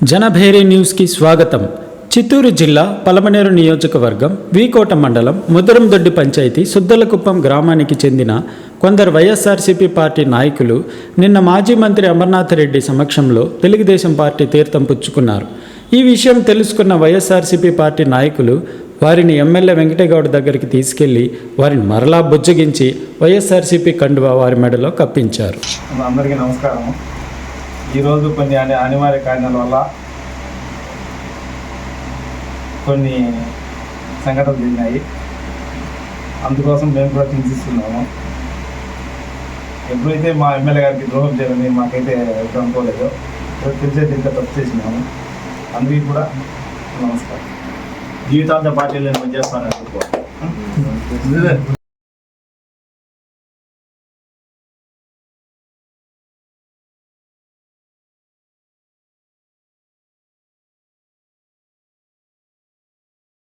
జనభేరి న్యూస్కి స్వాగతం. చిత్తూరు జిల్లా పలమనేరు నియోజకవర్గం వీకోట మండలం ముదరందొడ్డి పంచాయతీ సుద్దలకుప్పం గ్రామానికి చెందిన కొందరు వైఎస్ఆర్సీపీ పార్టీ నాయకులు నిన్న మాజీ మంత్రి అమర్నాథ్ రెడ్డి సమక్షంలో తెలుగుదేశం పార్టీ తీర్థం పుచ్చుకున్నారు. ఈ విషయం తెలుసుకున్న వైఎస్ఆర్సీపీ పార్టీ నాయకులు వారిని ఎమ్మెల్యే వెంకటగౌడ్ దగ్గరికి తీసుకెళ్ళి వారిని మరలా బుజ్జగించి వైఎస్ఆర్సీపీ కండువా వారి మెడలో కప్పించారు. అందరికీ నమస్కారం ఈరోజు కొన్ని అని అనివార్య కారణాల వల్ల కొన్ని సంఘటనలు జరిగినాయి. అందుకోసం మేము కూడా చింతిస్తున్నాము. ఎప్పుడైతే మా ఎమ్మెల్యే గారికి ద్రోహం చేయాలని మాకైతే ఎప్పుడు అనుకోలేదు తెలిసే తెలిసే తప్పు చేసినాము. అందుకే కూడా నమస్కారం. జీవితాంత పార్టీలను పనిచేస్తాను